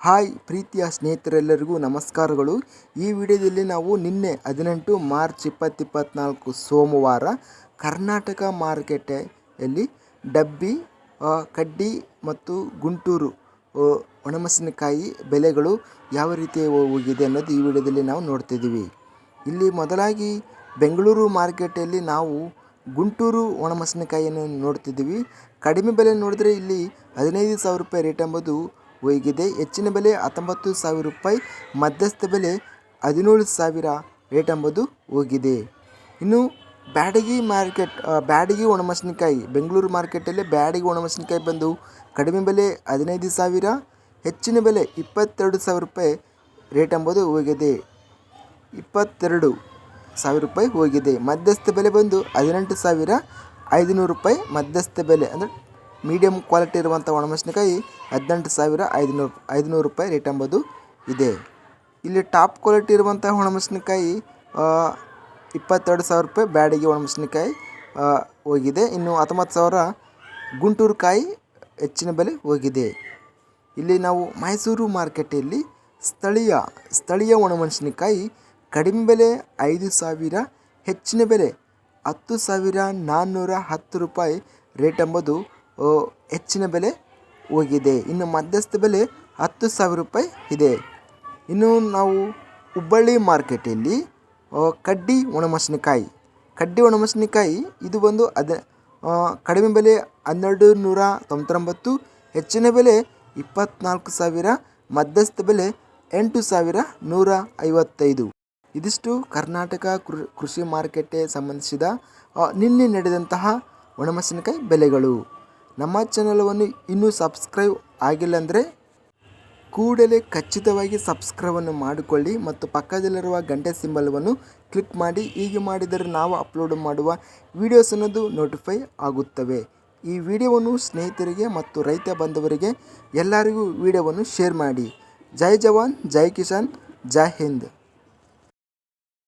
Hi ಪ್ರೀತಿಯ ಸ್ನೇಹಿತರೆಲ್ಲರಿಗೂ ನಮಸ್ಕಾರಗಳು. ಈ ವಿಡಿಯೋದಲ್ಲಿ ನಾವು ನಿನ್ನೆ ಹದಿನೆಂಟು ಮಾರ್ಚ್ ಇಪ್ಪತ್ತಿಪ್ಪತ್ನಾಲ್ಕು ಸೋಮವಾರ ಕರ್ನಾಟಕ ಮಾರುಕಟ್ಟೆಯಲ್ಲಿ ಡಬ್ಬಿ ಕಡ್ಡಿ ಮತ್ತು ಗುಂಟೂರು ಒಣಮೆಣಸಿನಕಾಯಿ ಬೆಲೆಗಳು ಯಾವ ರೀತಿ ಹೋಗಿದೆ ಅನ್ನೋದು ಈ ವಿಡಿಯೋದಲ್ಲಿ ನಾವು ನೋಡ್ತಿದ್ದೀವಿ. ಇಲ್ಲಿ ಮೊದಲಾಗಿ ಬೆಂಗಳೂರು ಮಾರ್ಕೆಟಲ್ಲಿ ನಾವು ಗುಂಟೂರು ಒಣಮೆಣಸಿನಕಾಯಿಯನ್ನು ನೋಡ್ತಿದ್ದೀವಿ. ಕಡಿಮೆ ಬೆಲೆ ನೋಡಿದ್ರೆ ಇಲ್ಲಿ ಹದಿನೈದು ಸಾವಿರ ರೂಪಾಯಿ ರೇಟ್ ಎಂಬುದು ಹೋಗಿದೆ ಹೆಚ್ಚಿನ ಬೆಲೆ ಹತ್ತೊಂಬತ್ತು ಸಾವಿರ ರೂಪಾಯಿ, ಮಧ್ಯಸ್ಥ ಬೆಲೆ ಹದಿನೇಳು ಸಾವಿರ ರೇಟ್ ಎಂಬುದು ಹೋಗಿದೆ. ಇನ್ನು ಬ್ಯಾಡಗಿ ಮಾರ್ಕೆಟ್ ಬ್ಯಾಡಗಿ ಒಣಮೆಣಸಿನಕಾಯಿ. ಬೆಂಗಳೂರು ಮಾರ್ಕೆಟಲ್ಲಿ ಬ್ಯಾಡಗಿ ಒಣಮೆಣಸಿನಕಾಯಿ ಬಂದು ಕಡಿಮೆ ಬೆಲೆ ಹದಿನೈದು ಸಾವಿರ, ಹೆಚ್ಚಿನ ಬೆಲೆ ಇಪ್ಪತ್ತೆರಡು ಸಾವಿರ ರೂಪಾಯಿ ರೇಟ್ ಎಂಬುದು ಹೋಗಿದೆ. ಇಪ್ಪತ್ತೆರಡು ಸಾವಿರ ರೂಪಾಯಿ ಹೋಗಿದೆ. ಮಧ್ಯಸ್ಥ ಬೆಲೆ ಬಂದು ಹದಿನೆಂಟು ಸಾವಿರ ಐದುನೂರು ರೂಪಾಯಿ ಮಧ್ಯಸ್ಥ ಬೆಲೆ. ಅಂದರೆ ಮೀಡಿಯಮ್ ಕ್ವಾಲಿಟಿ ಇರುವಂಥ ಒಣಮೆಣಸಿನಕಾಯಿ ಹದಿನೆಂಟು ಸಾವಿರ ಐದುನೂರು ಐದುನೂರು ರೂಪಾಯಿ ರೇಟ್ ಎಂಬುದು ಇದೆ. ಇಲ್ಲಿ ಟಾಪ್ ಕ್ವಾಲಿಟಿ ಇರುವಂಥ ಒಣಮೆಣಸಿನಕಾಯಿ ಇಪ್ಪತ್ತೆರಡು ಸಾವಿರ ರೂಪಾಯಿ ಬ್ಯಾಡಿಗೆ ಒಣಮೆಣಸಿನಕಾಯಿ ಹೋಗಿದೆ. ಇನ್ನು ಹತ್ತೊಂಬತ್ತು ಸಾವಿರ ಗುಂಟೂರು ಕಾಯಿ ಹೆಚ್ಚಿನ ಬೆಲೆ ಹೋಗಿದೆ. ಇಲ್ಲಿ ನಾವು ಮೈಸೂರು ಮಾರ್ಕೆಟಲ್ಲಿ ಸ್ಥಳೀಯ ಸ್ಥಳೀಯ ಒಣಮೆಣಸಿನಕಾಯಿ ಕಡಿಮೆ ಬೆಲೆ ಐದು ಸಾವಿರ, ಹೆಚ್ಚಿನ ಬೆಲೆ ಹತ್ತು ಸಾವಿರ ನಾನ್ನೂರ ಹತ್ತು ರೂಪಾಯಿ ರೇಟ್ ಎಂಬುದು ಹೆಚ್ಚಿನ ಬೆಲೆ ಹೋಗಿದೆ. ಇನ್ನು ಮಧ್ಯಸ್ಥ ಬೆಲೆ ಹತ್ತು ಸಾವಿರ ರೂಪಾಯಿ ಇದೆ. ಇನ್ನು ನಾವು ಹುಬ್ಬಳ್ಳಿ ಮಾರ್ಕೆಟಲ್ಲಿ ಕಡ್ಡಿ ಒಣಮೆಣಸಿನಕಾಯಿ. ಕಡ್ಡಿ ಒಣಮೆಣಸಿನಕಾಯಿ, ಇದು ಬಂದು ಅದ ಕಡಿಮೆ ಬೆಲೆ ಹನ್ನೆರಡು ನೂರ ತೊಂಬತ್ತೊಂಬತ್ತು, ಹೆಚ್ಚಿನ ಬೆಲೆ ಇಪ್ಪತ್ತ್ನಾಲ್ಕು ಸಾವಿರ, ಮಧ್ಯಸ್ಥ ಬೆಲೆ ಎಂಟು ಸಾವಿರ ನೂರ ಐವತ್ತೈದು. ಇದಿಷ್ಟು ಕರ್ನಾಟಕ ಕೃಷಿ ಮಾರುಕಟ್ಟೆ ಸಂಬಂಧಿಸಿದ ನಿನ್ನೆ ನಡೆದಂತಹ ಒಣಮೆಣಸಿನಕಾಯಿ ಬೆಲೆಗಳು. ನಮ್ಮ ಚಾನಲನ್ನು ಇನ್ನೂ ಸಬ್ಸ್ಕ್ರೈಬ್ ಆಗಿಲ್ಲ ಅಂದರೆ ಕೂಡಲೇ ಖಚಿತವಾಗಿ ಸಬ್ಸ್ಕ್ರೈಬನ್ನು ಮಾಡಿಕೊಳ್ಳಿ ಮತ್ತು ಪಕ್ಕದಲ್ಲಿರುವ ಗಂಟೆ ಸಿಂಬಲವನ್ನು ಕ್ಲಿಕ್ ಮಾಡಿ. ಹೀಗೆ ಮಾಡಿದರೆ ನಾವು ಅಪ್ಲೋಡ್ ಮಾಡುವ ವಿಡಿಯೋಸ್ ಅನ್ನೋದು ನೋಟಿಫೈ ಆಗುತ್ತವೆ. ಈ ವಿಡಿಯೋವನ್ನು ಸ್ನೇಹಿತರಿಗೆ ಮತ್ತು ರೈತ ಬಂಧುವರಿಗೆ ಎಲ್ಲರಿಗೂ ವಿಡಿಯೋವನ್ನು ಶೇರ್ ಮಾಡಿ. ಜೈ ಜವಾನ್, ಜೈ ಕಿಸಾನ್, ಜೈ ಹಿಂದ್.